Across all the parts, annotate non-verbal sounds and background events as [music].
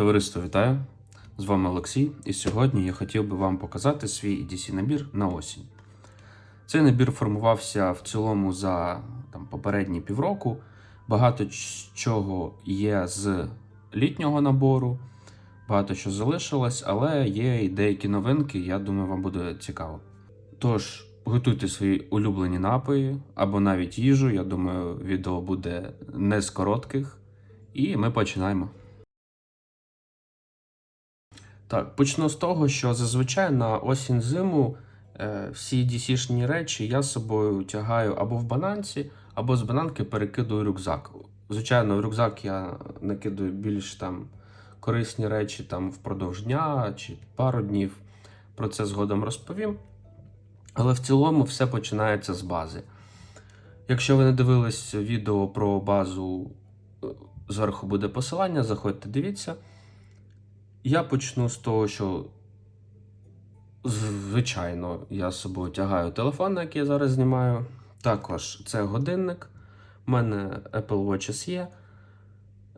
Товариство вітаю! З вами Олексій, і сьогодні я хотів би вам показати свій EDC набір на осінь. Цей набір формувався в цілому за там, попередні півроку. Багато чого є з літнього набору, багато що залишилось, але є і деякі новинки, я думаю, вам буде цікаво. Тож, готуйте свої улюблені напої або навіть їжу. Я думаю, відео буде не з коротких. І ми починаємо. Так, почну з того, що зазвичай на осінь-зиму е, всі DC-шні речі я з собою тягаю або в бананці, або з бананки перекидую рюкзак. Звичайно, в рюкзак я накидаю більш там корисні речі там впродовж дня чи пару днів. Про це згодом розповім. Але в цілому все починається з бази. Якщо ви не дивились відео про базу, е, зверху буде посилання, заходьте, дивіться. Я почну з того, що звичайно я з собою тягаю телефон, на який я зараз знімаю. Також це годинник. У мене Apple Watches є.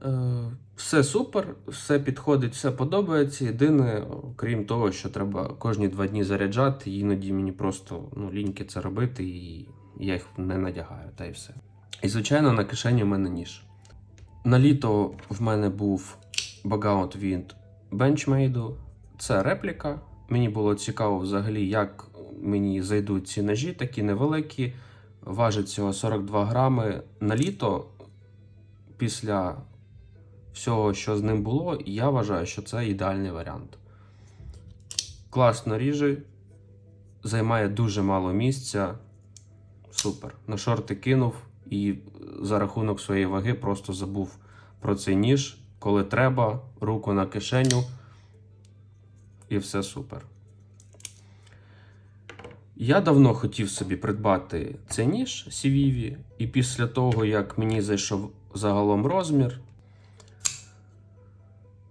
Е, Все супер, все підходить, все подобається. Єдине, крім того, що треба кожні два дні заряджати, іноді мені просто ну, ліньки це робити, і я їх не надягаю, та й все. І, звичайно, на кишені в мене ніж. На літо в мене був багаут від Benchmade. Це репліка. Мені було цікаво взагалі, як мені зайдуть ці ножі, такі невеликі. Важить всього 42 грами на літо. Після всього, що з ним було, я вважаю, що це ідеальний варіант. Класно ріже, займає дуже мало місця. Супер. На шорти кинув і за рахунок своєї ваги просто забув про цей ніж. Коли треба, руку на кишеню, і все супер. Я давно хотів собі придбати цей ніж Сівіві, і після того, як мені зайшов загалом розмір.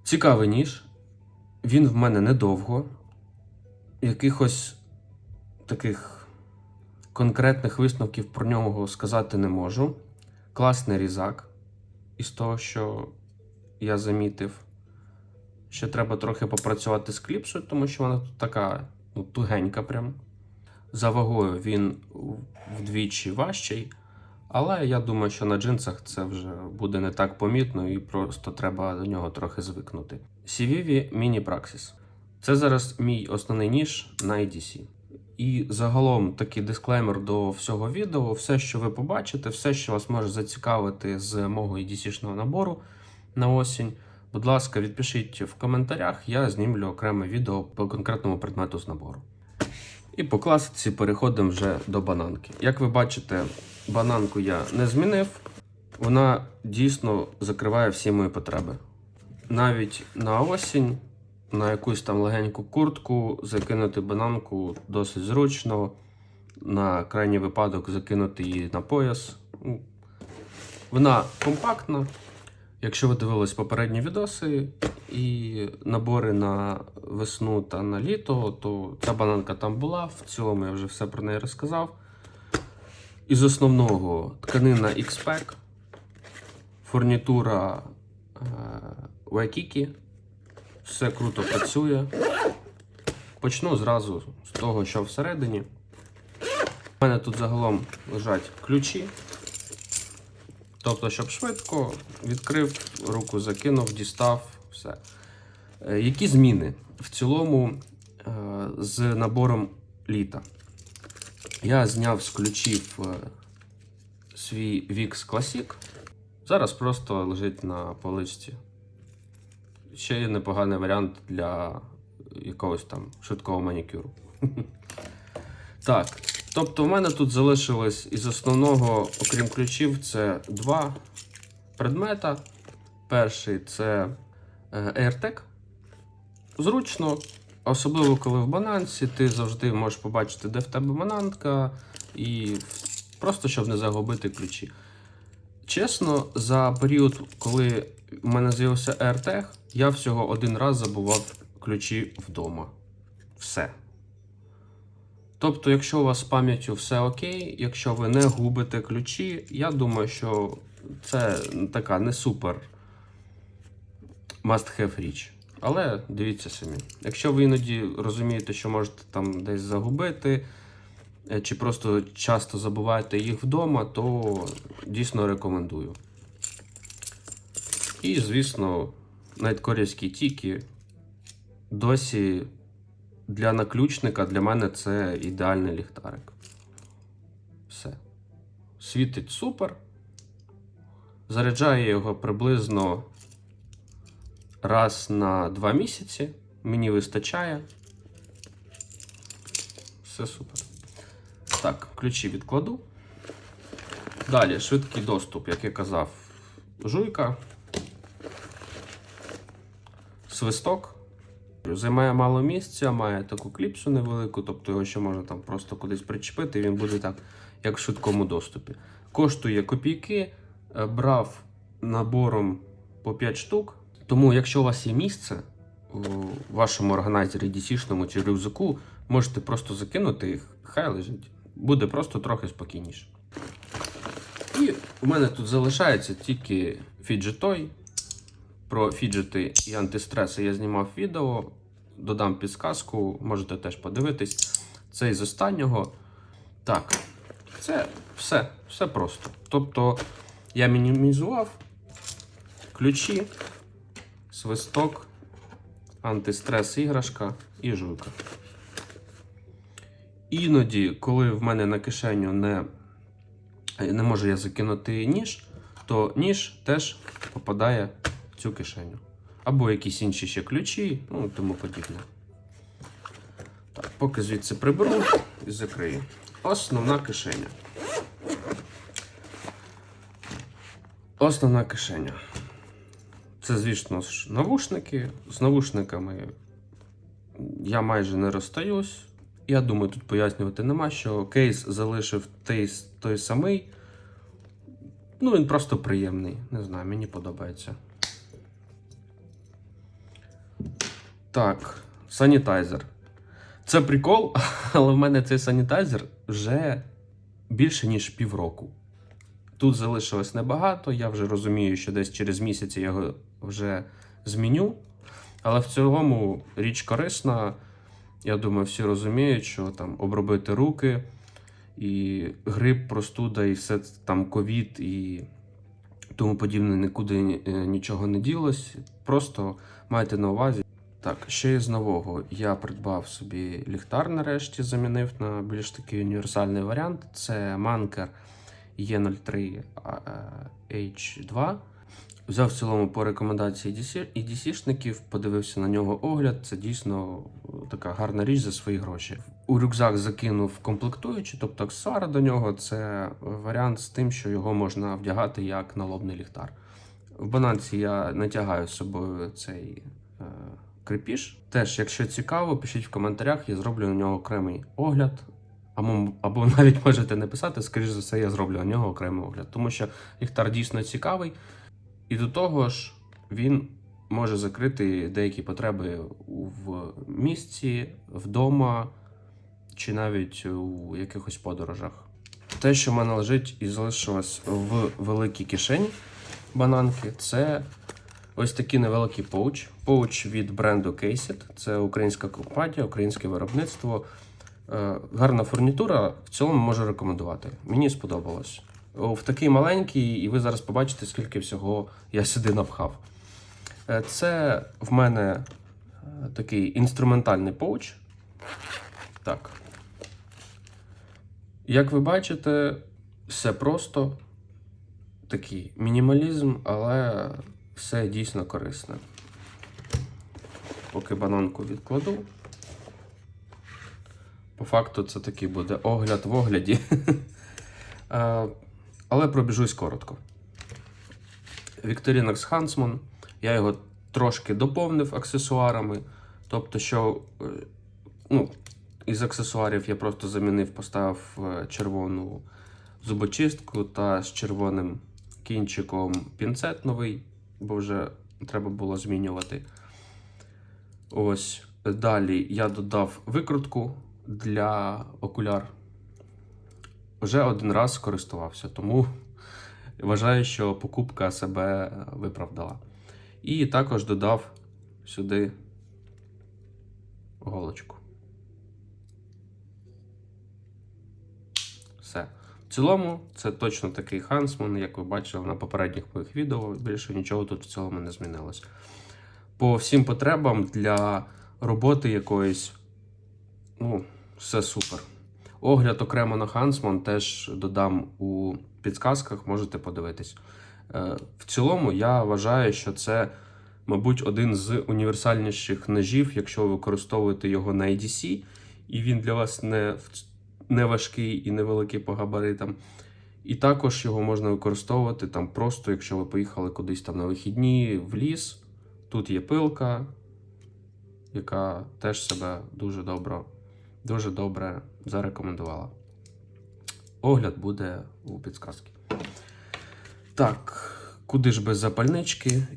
Цікавий ніж. Він в мене недовго. Якихось таких конкретних висновків про нього сказати не можу. Класний різак. Із того, що я замітив. Ще треба трохи попрацювати з кліпсою, тому що вона тут така ну, тугенька прям. За вагою він вдвічі важчий, але я думаю, що на джинсах це вже буде не так помітно і просто треба до нього трохи звикнути. CVV Praxis. Це зараз мій основний ніж на EDC. І загалом такий дисклеймер до всього відео. Все, що ви побачите, все, що вас може зацікавити з мого EDC-шного набору на осінь. Будь ласка, відпишіть в коментарях, я знімлю окреме відео по конкретному предмету з набору. І по класиці переходимо вже до бананки. Як ви бачите, бананку я не змінив. Вона дійсно закриває всі мої потреби. Навіть на осінь, на якусь там легеньку куртку, закинути бананку досить зручно. На крайній випадок закинути її на пояс. Вона компактна. Якщо ви дивились попередні відоси і набори на весну та на літо, то ця бананка там була. В цілому я вже все про неї розказав. Із основного тканина X-Pack, фурнітура е, Waikiki. Все круто працює. Почну зразу з того, що всередині. У мене тут загалом лежать ключі. Тобто, щоб швидко відкрив, руку закинув, дістав, все. Е, Які зміни в цілому е, з набором літа? Я зняв з ключів е, свій Vix Classic. Зараз просто лежить на поличці. Ще є непоганий варіант для якогось там швидкого манікюру. [laughs] Так, тобто в мене тут залишилось із основного, окрім ключів, це два предмета. Перший це е, AirTag. Зручно, особливо коли в бананці, ти завжди можеш побачити, де в тебе бананка, і просто щоб не загубити ключі. Чесно, за період, коли в мене з'явився AirTag, я всього один раз забував ключі вдома. Все. Тобто, якщо у вас з пам'яттю все окей, якщо ви не губите ключі, я думаю, що це така не супер must-have річ. Але дивіться самі. Якщо ви іноді розумієте, що можете там десь загубити, е, чи просто часто забуваєте їх вдома, то дійсно рекомендую. І, звісно, найткорівські тіки досі для наключника для мене це ідеальний ліхтарик. Все. Світить супер. Заряджаю його приблизно раз на два місяці. Мені вистачає. Все супер. Так, ключі відкладу. Далі швидкий доступ, як я казав, жуйка. Свисток. Займає мало місця, має таку кліпсу невелику, тобто його ще можна там просто кудись причепити, і він буде так, як в швидкому доступі. Коштує копійки, е, брав набором по 5 штук. Тому, якщо у вас є місце у вашому органайзері DC-шному чи рюкзаку, можете просто закинути їх, хай лежить. Буде просто трохи спокійніше. І у мене тут залишається тільки фіджетой. Про фіджети і антистреси я знімав відео, додам підсказку, можете теж подивитись. Це із останнього. Так, це все, все просто. Тобто я мінімізував ключі, свисток, антистрес іграшка і жуйка. Іноді, коли в мене на кишеню не, не можу я закинути ніж, то ніж теж попадає цю кишеню. Або якісь інші ще ключі, ну і тому подібне. Так, поки звідси приберу і закрию. Основна кишеня. Основна кишеня. Це, звісно навушники. З навушниками я майже не розстаюсь. Я думаю, тут пояснювати нема, що кейс залишив той, той самий. Ну, він просто приємний. Не знаю, мені подобається. Так, санітайзер. Це прикол, [laughs] але в мене цей санітайзер вже більше, ніж півроку. Тут залишилось небагато, я вже розумію, що десь через місяць я його вже зміню. Але в цілому річ корисна. Я думаю, всі розуміють, що там обробити руки, і грип, простуда, і все там ковід і тому подібне нікуди е, нічого не ділось. Просто майте на увазі. Так, ще із нового я придбав собі ліхтар нарешті, замінив на більш такий універсальний варіант. Це Манкер E03 H2. Взяв в цілому по рекомендації DC і DC-шників, подивився на нього огляд. Це дійсно така гарна річ за свої гроші. У рюкзак закинув комплектуючі, тобто аксесуари до нього. Це варіант з тим, що його можна вдягати як налобний ліхтар. В бананці я натягаю з собою цей крепіш. Теж, якщо цікаво, пишіть в коментарях, я зроблю на нього окремий огляд. Або, або [laughs] навіть можете написати, скоріш за все, я зроблю на нього окремий огляд, тому що ліхтар дійсно цікавий. І до того ж, він може закрити деякі потреби в місці, вдома чи навіть у якихось подорожах. Те, що в мене лежить і залишилось в великій кишені бананки, це ось такий невеликий поуч. Поуч від бренду Caset. Це українська компанія, українське виробництво. Е, Гарна фурнітура, в цілому можу рекомендувати. Мені сподобалось. В такий маленький, і ви зараз побачите, скільки всього я сюди напхав. Е, Це в мене е, такий інструментальний поуч. Так. Як ви бачите, все просто такий мінімалізм, але все дійсно корисне. Поки бананку відкладу. По факту, це такий буде огляд в огляді. [laughs] Е, Але пробіжусь коротко. Victorinox Huntsman. Я його трошки доповнив аксесуарами. Тобто, що е, ну, із аксесуарів я просто замінив, поставив е, червону зубочистку та з червоним кінчиком пінцет новий, бо вже треба було змінювати. Ось. Далі я додав викрутку для окуляр. Вже один раз скористувався, тому вважаю, що покупка себе виправдала. І також додав сюди голочку. Все. В цілому, це точно такий Хансман, як ви бачили на попередніх моїх відео. Більше нічого тут в цілому не змінилось. По всім потребам для роботи якоїсь, ну, все супер. Огляд окремо на Хансман теж додам у підсказках, можете подивитись. Е, В цілому, я вважаю, що це, мабуть, один з універсальніших ножів, якщо ви використовуєте його на EDC, і він для вас не, в- не важкий і невеликий по габаритам. І також його можна використовувати там просто, якщо ви поїхали кудись там на вихідні в ліс. Тут є пилка, яка теж себе дуже добре, дуже добре зарекомендувала. Огляд буде у підсказці. Так, куди ж без запальнички?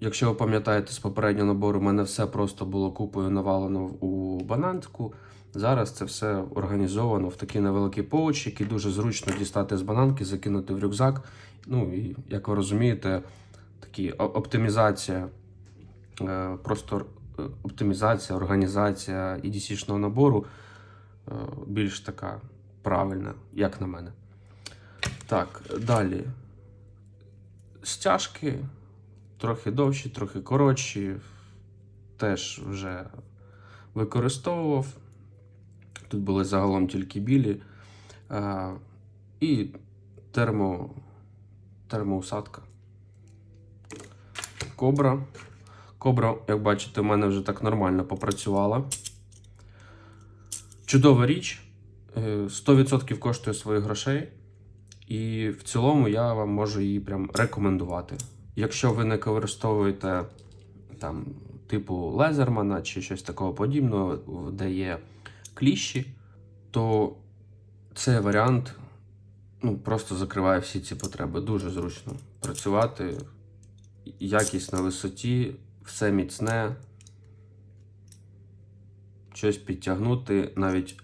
Якщо ви пам'ятаєте з попереднього набору, у мене все просто було купою навалено у бананку. Зараз це все організовано в такий невеликий поуч, який дуже зручно дістати з бананки, закинути в рюкзак. Ну і як ви розумієте, такі оптимізація, е, просто е, оптимізація, організація EDC-шного набору е, більш така правильна, як на мене. Так, далі. Стяжки трохи довші, трохи коротші. Теж вже використовував. Тут були загалом тільки білі. А, і термо, термоусадка. Кобра. Кобра, як бачите, в мене вже так нормально попрацювала. Чудова річ. Е, 100% коштує своїх грошей. І в цілому я вам можу її прям рекомендувати. Якщо ви не використовуєте там типу Лезермана чи щось такого подібного, де є кліщі, то цей варіант ну, просто закриває всі ці потреби. Дуже зручно працювати, якість на висоті, все міцне, щось підтягнути, навіть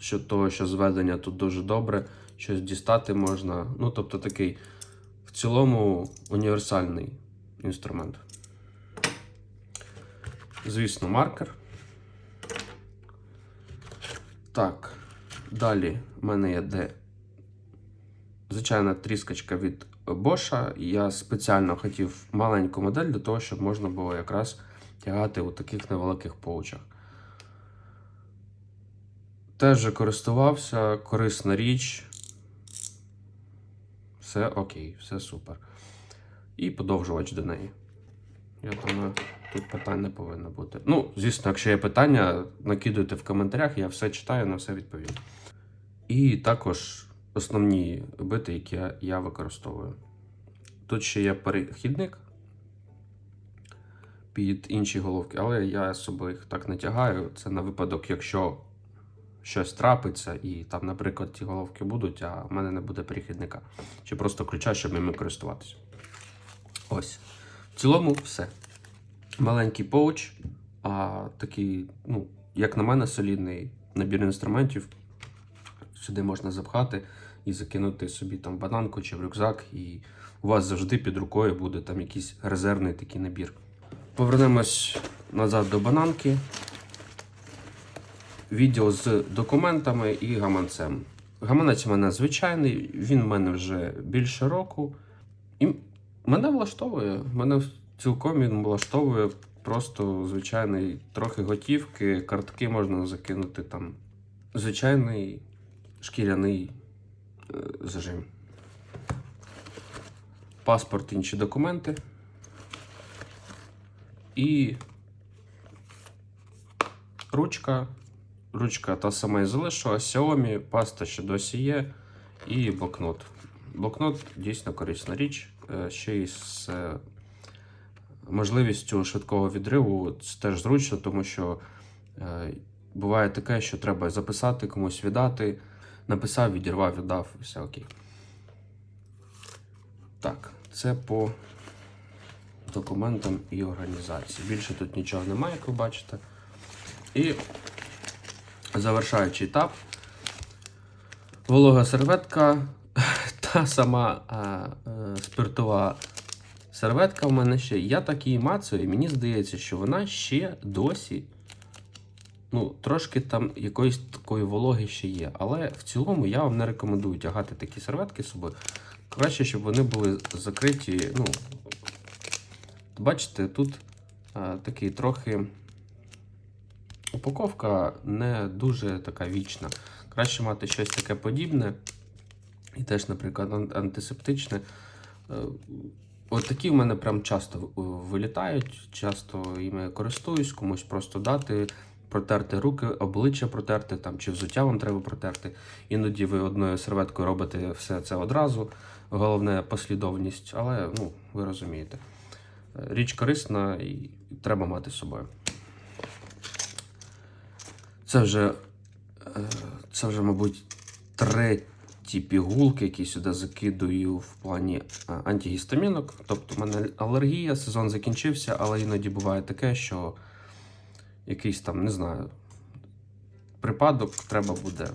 за того, що зведення тут дуже добре, щось дістати можна. Ну, тобто такий в цілому універсальний інструмент. Звісно, маркер. Так, далі в мене є де звичайна тріскочка від Bosch. Я спеціально хотів маленьку модель для того, щоб можна було якраз тягати у таких невеликих поучах. Теж користувався, корисна річ. Все окей, все супер. І подовжувач до неї. Я думаю, тут питань не повинно бути. Ну, звісно, якщо є питання, накидуйте в коментарях, я все читаю, на все відповім. І також основні бити, які я, використовую. Тут ще є перехідник під інші головки, але я особо їх так не тягаю. Це на випадок, якщо щось трапиться, і там, наприклад, ті головки будуть, а в мене не буде перехідника. Чи просто ключа, щоб ними користуватися. Ось. В цілому, все. Маленький поуч, а такий, ну, як на мене, солідний набір інструментів. Сюди можна запхати і закинути собі там бананку чи в рюкзак, і у вас завжди під рукою буде там якийсь резервний такий набір. Повернемось назад до бананки. Відео з документами і гаманцем. Гаманець у мене звичайний, він в мене вже більше року. І мене влаштовує. Мене цілком він влаштовує просто звичайний трохи готівки, картки можна закинути там. Звичайний шкіряний е, зажим. Паспорт, інші документи. І ручка. Ручка та сама і залишилась. Xiaomi, паста ще досі є. І блокнот. Блокнот дійсно корисна річ. Е, Ще й з е, можливістю швидкого відриву. Це теж зручно, тому що е, буває таке, що треба записати, комусь віддати. Написав, відірвав, віддав, все окей. Так, це по документам і організації. Більше тут нічого немає, як ви бачите. І завершаючий етап. Волога серветка [laughs] та сама а, е, спиртова Серветка в мене ще. Я так її мацаю, і мені здається, що вона ще досі. Ну, трошки там якоїсь такої вологи ще є. Але в цілому я вам не рекомендую тягати такі серветки з собою. Краще, щоб вони були закриті. Ну, бачите, тут а, такий трохи упаковка не дуже така вічна. Краще мати щось таке подібне. І теж, наприклад, антисептичне. Е, От такі в мене прям часто вилітають, часто іми користуюсь, комусь просто дати, протерти руки, обличчя протерти там, чи взуття вам треба протерти. Іноді ви одною серветкою робите все це одразу. Головне послідовність, але ну, ви розумієте. Е, Річ корисна і треба мати з собою. Це вже, е, це вже, мабуть, треті пігулки, які сюди закидую в плані е, антигістамінок. Тобто, в мене алергія, сезон закінчився, але іноді буває таке, що якийсь там, не знаю, припадок треба буде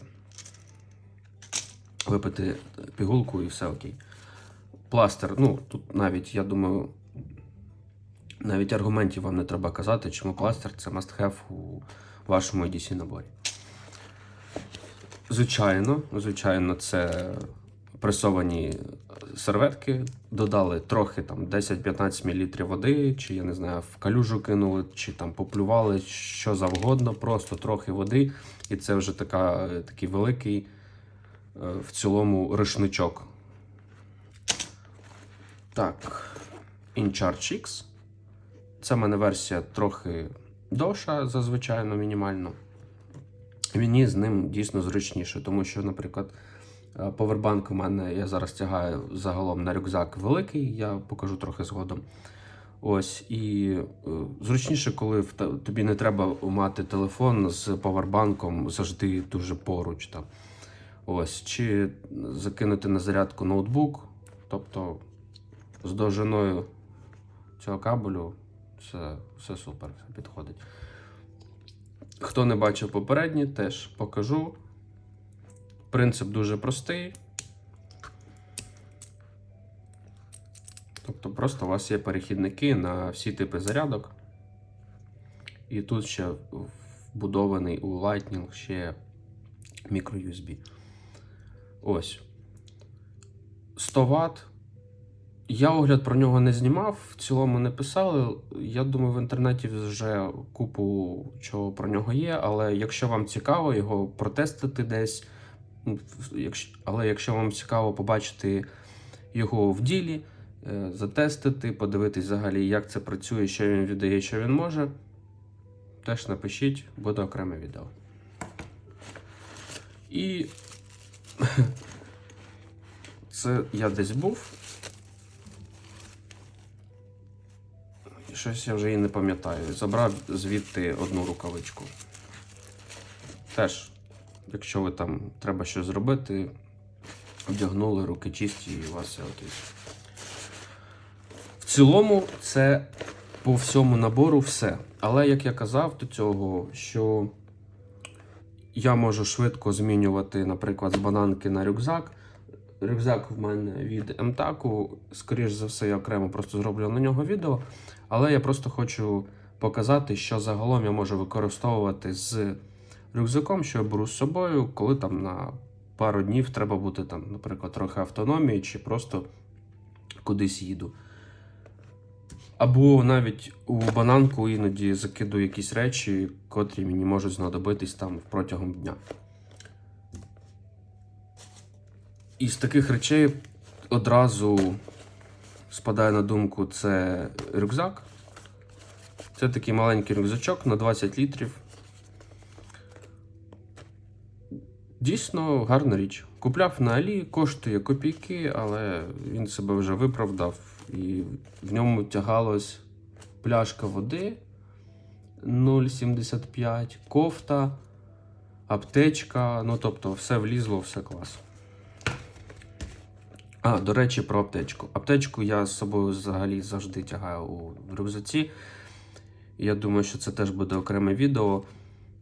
випити пігулку і все окей. Пластир, ну тут навіть, я думаю, навіть аргументів вам не треба казати, чому пластир це must have у вашому EDC наборі. Звичайно, звичайно, це пресовані серветки. Додали трохи там 10-15 мл води, чи я не знаю, в калюжу кинули, чи там поплювали, що завгодно, просто трохи води. І це вже така, такий великий е, в цілому рушничок. Так, InCharge X. Це в мене версія трохи довша, зазвичай, мінімально. Мені з ним дійсно зручніше, тому що, наприклад, е, повербанк у мене я зараз тягаю загалом на рюкзак великий, я покажу трохи згодом. Ось, і е, зручніше, коли тобі не треба мати телефон з повербанком завжди дуже поруч. Там. Ось, чи закинути на зарядку ноутбук, тобто з довжиною цього кабелю все, все супер, все підходить. Хто не бачив попередні, теж покажу. Принцип дуже простий. Тобто просто у вас є перехідники на всі типи зарядок. І тут ще вбудований у Lightning ще мікро-USB. Ось. 100 Вт. Я огляд про нього не знімав, в цілому не писали. Я думаю, в інтернеті вже купу чого про нього є, але якщо вам цікаво його протестити десь, ну, але якщо вам цікаво побачити його в ділі, е, затестити, подивитись взагалі, як це працює, що він віддає, що він може, теж напишіть, буде окреме відео. І [laughs] це я десь був. Щось я вже і не пам'ятаю. Забрав звідти одну рукавичку. Теж, якщо ви там треба щось зробити, одягнули руки чисті і у вас все окей. В цілому, це по всьому набору все. Але як я казав до цього, що я можу швидко змінювати, наприклад, з бананки на рюкзак. Рюкзак в мене від МТАКу, скоріш за все, я окремо просто зроблю на нього відео. Але я просто хочу показати, що загалом я можу використовувати з рюкзаком, що я беру з собою, коли там на пару днів треба бути там, наприклад, трохи автономії, чи просто кудись їду. Або навіть у бананку іноді закидую якісь речі, котрі мені можуть знадобитись там протягом дня. Із таких речей одразу спадає на думку це рюкзак. Це такий маленький рюкзачок на 20 літрів. Дійсно гарна річ. Купляв на Алі, коштує копійки, але він себе вже виправдав. І в ньому тягалась пляшка води 0,75, кофта, аптечка. Ну, тобто, все влізло, все клас. А, до речі, про аптечку. Аптечку я з собою взагалі завжди тягаю у рюкзаці. Я думаю, що це теж буде окреме відео.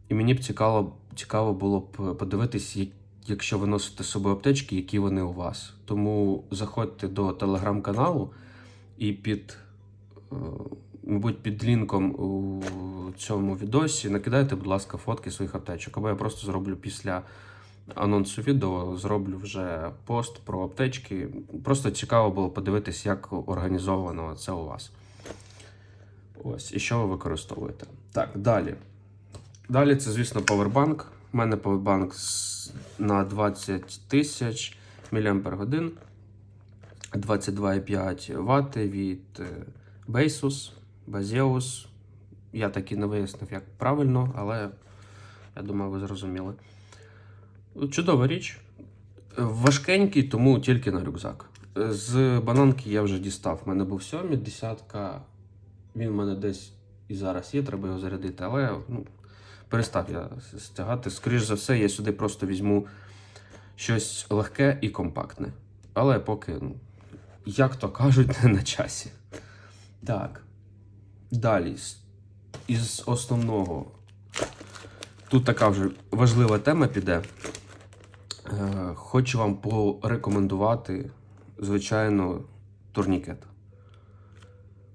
І мені б цікаво, цікаво було б подивитись, якщо ви носите з собою аптечки, які вони у вас. Тому заходьте до телеграм-каналу, І під, е, мабуть, під лінком у цьому відосі накидайте, будь ласка, фотки своїх аптечок. Або я просто зроблю після анонсу відео, зроблю вже пост про аптечки. Просто цікаво було подивитись, як організовано це у вас. Ось, і що ви використовуєте. Так, далі. Далі це, звісно, повербанк. У мене повербанк з- на 20 тисяч мАч, 22,5 Вт від е, Basus, Baseus. Я так і не вияснив, як правильно, але я думаю, ви зрозуміли. Чудова річ. Важкенький, тому тільки на рюкзак. З бананки я вже дістав. У мене був сьомий, десятка. Він в мене десь і зараз є, треба його зарядити, але ну, перестав я стягати. Скоріше за все, я сюди просто візьму щось легке і компактне. Але поки, ну, як то кажуть, не на часі. Так. Далі. Із основного. Тут така вже важлива тема піде. Е, Хочу вам порекомендувати, звичайно, турнікет.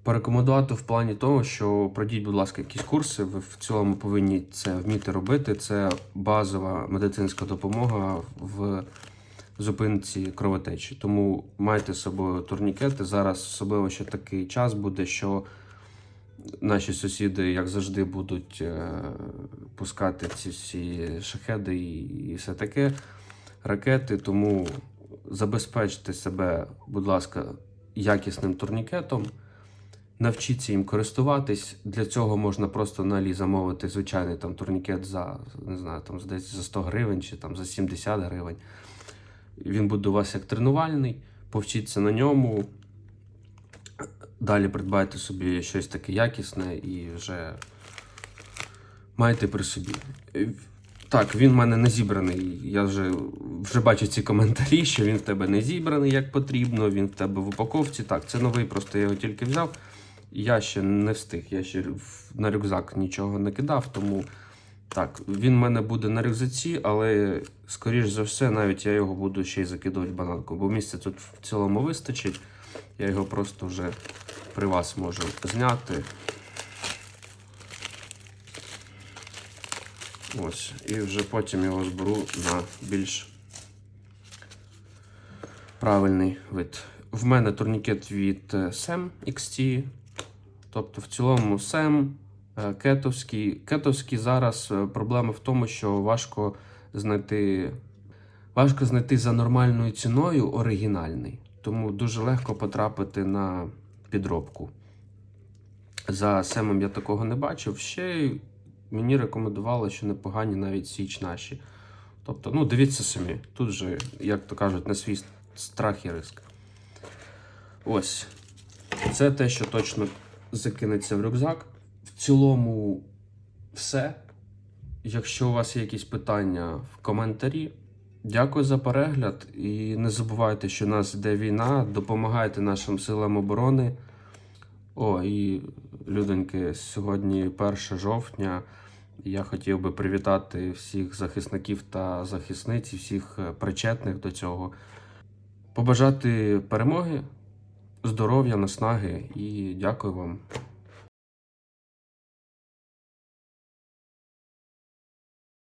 Порекомендувати в плані того, що пройдіть, будь ласка, якісь курси. Ви в цілому повинні це вміти робити. Це базова медицинська допомога в зупинці кровотечі. Тому майте з собою турнікети. Зараз особливо ще такий час буде, що наші сусіди, як завжди, будуть е, пускати ці всі шахеди і, і все таке, ракети. Тому забезпечте себе, будь ласка, якісним турнікетом. Навчіться їм користуватись. Для цього можна просто на Алі замовити звичайний там турнікет за не знаю, там десь за 100 гривень чи там за 70 гривень. Він буде у вас як тренувальний, повчіться на ньому. Далі придбайте собі щось таке якісне і вже майте при собі. Так, він в мене не зібраний. Я вже, вже бачу ці коментарі, що він в тебе не зібраний як потрібно, він в тебе в упаковці. Так, це новий, просто я його тільки взяв. Я ще не встиг, я ще на рюкзак нічого не кидав, тому так, він в мене буде на рюкзаці, але скоріш за все, навіть я його буду ще й закидувати бананку, бо місця тут в цілому вистачить. Я його просто вже при вас можу зняти. Ось, і вже потім його зберу на більш правильний вид. В мене турнікет від е, SEM XT. Тобто, в цілому SEM, кетовський. Кетовський зараз е, проблема в тому, що важко знайти, важко знайти за нормальною ціною оригінальний. Тому дуже легко потрапити на підробку. За Семом я такого не бачив. Ще мені рекомендували, що непогані навіть січ наші. Тобто, ну, дивіться самі. Тут же, як то кажуть, на свій страх і риск. Ось. Це те, що точно закинеться в рюкзак. В цілому, все. Якщо у вас є якісь питання в коментарі, дякую за перегляд. І не забувайте, що у нас йде війна. Допомагайте нашим силам оборони. О, і людоньки, сьогодні 1 жовтня. Я хотів би привітати всіх захисників та захисниць, всіх е, причетних до цього. Побажати перемоги, здоров'я, наснаги і дякую вам